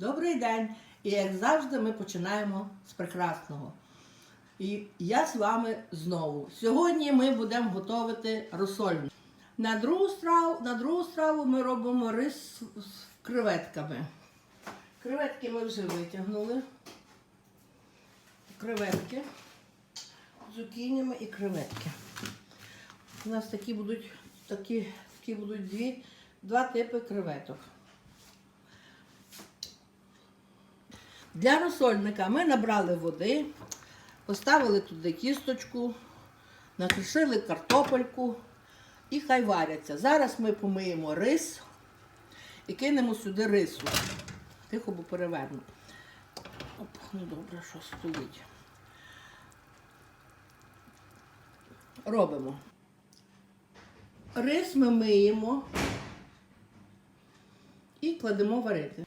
Добрий день! І як завжди, ми починаємо з прекрасного. І я з вами знову. Сьогодні ми будемо готувати розсольник. На другу страву, на другу страву ми робимо рис з креветками. Креветки ми вже витягнули. Креветки. Зукінями і креветки. У нас такі будуть, такі, такі будуть дві, два типи креветок. Для розсольника ми набрали води, поставили туди кісточку, накришили картопельку і хай варяться. Зараз ми помиємо рис і кинемо сюди рису. Тихо, бо переверну. Оп, ну добре, що стоїть. Робимо. Рис ми миємо і кладемо варити.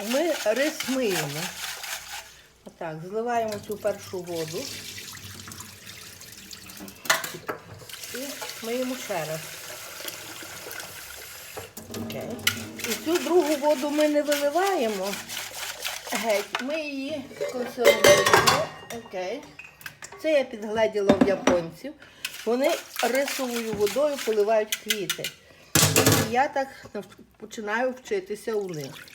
Ми рис миємо. Отак, зливаємо цю першу воду і миємо ще раз. Окей. І цю другу воду ми не виливаємо геть, ми її консервуємо. Окей. Це я підгледіла в японців. Вони рисовою водою поливають квіти. І я так починаю вчитися у них.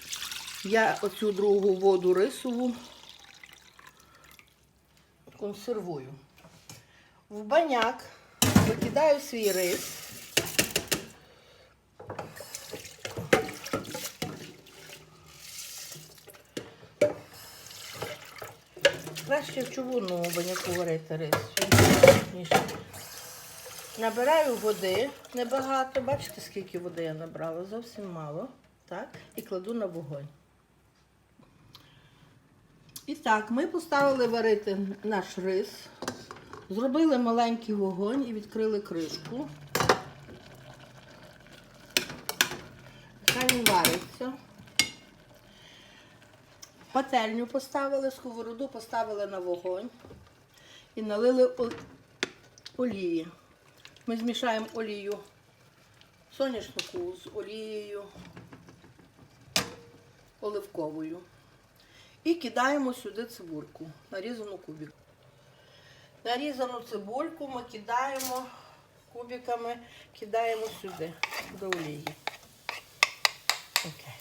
Я оцю другу воду рисову консервую. В баняк викидаю свій рис. Краще в човунному баняку варити рис. Набираю води небагато. Бачите, скільки води я набрала? Зовсім мало. Так? І кладу на вогонь. І так, ми поставили варити наш рис, зробили маленький вогонь і відкрили кришку. Хай він вариться. Пательню поставили, сковороду поставили на вогонь і налили олії. Ми змішаємо олію соняшнику з олією оливковою. І кидаємо сюди цибульку, нарізану кубик. Нарізану цибульку ми кидаємо кубиками, кидаємо сюди, до олії. Окей.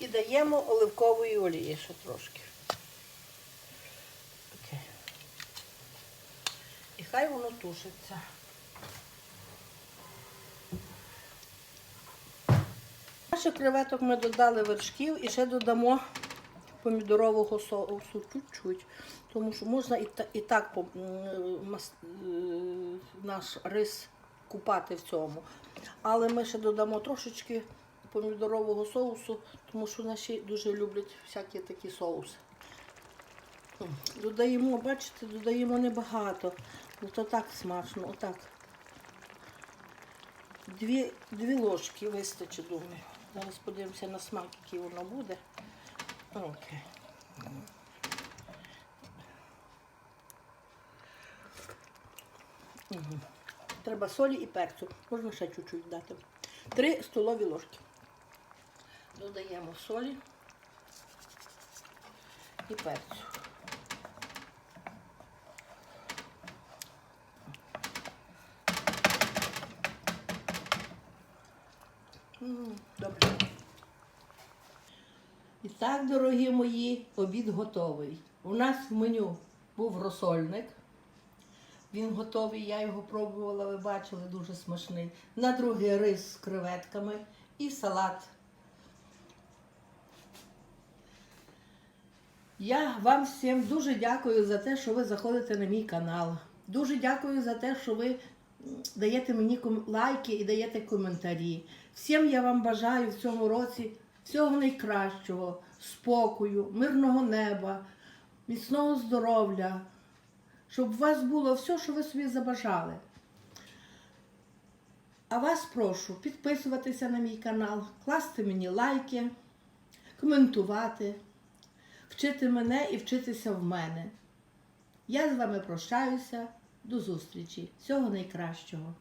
І даємо оливкової олії ще трошки. Окей. І хай воно тушиться. Наших креветок ми додали вершків і ще додамо помідорового соусу чуть-чуть. Тому що можна і, та- і так мас- е, наш рис купати в цьому. Але ми ще додамо трошечки помідорового соусу, тому що наші дуже люблять всякі такі соуси. Додаємо, бачите, додаємо небагато. Ну то так смачно, отак. Дві, дві ложки вистачить, думаю. Зараз подивимося на смак, який воно буде. Окей. Мгм. Треба солі і перцю. Можна ще чуть-чуть дати. Три столові ложки. Додаємо солі і перцю. Добре. І так, дорогі мої, обід готовий. У нас в меню був розсольник. Він готовий, я його пробувала, ви бачили, дуже смачний. На другий рис з креветками і салат. Я вам всім дуже дякую за те, що ви заходите на мій канал. Дуже дякую за те, що ви даєте мені лайки і даєте коментарі. Всім я вам бажаю в цьому році всього найкращого, спокою, мирного неба, міцного здоров'я, щоб у вас було все, що ви собі забажали. А вас прошу підписуватися на мій канал, класти мені лайки, коментувати. вчити мене і вчитися в мене. Я з вами прощаюся. До зустрічі. Всього найкращого.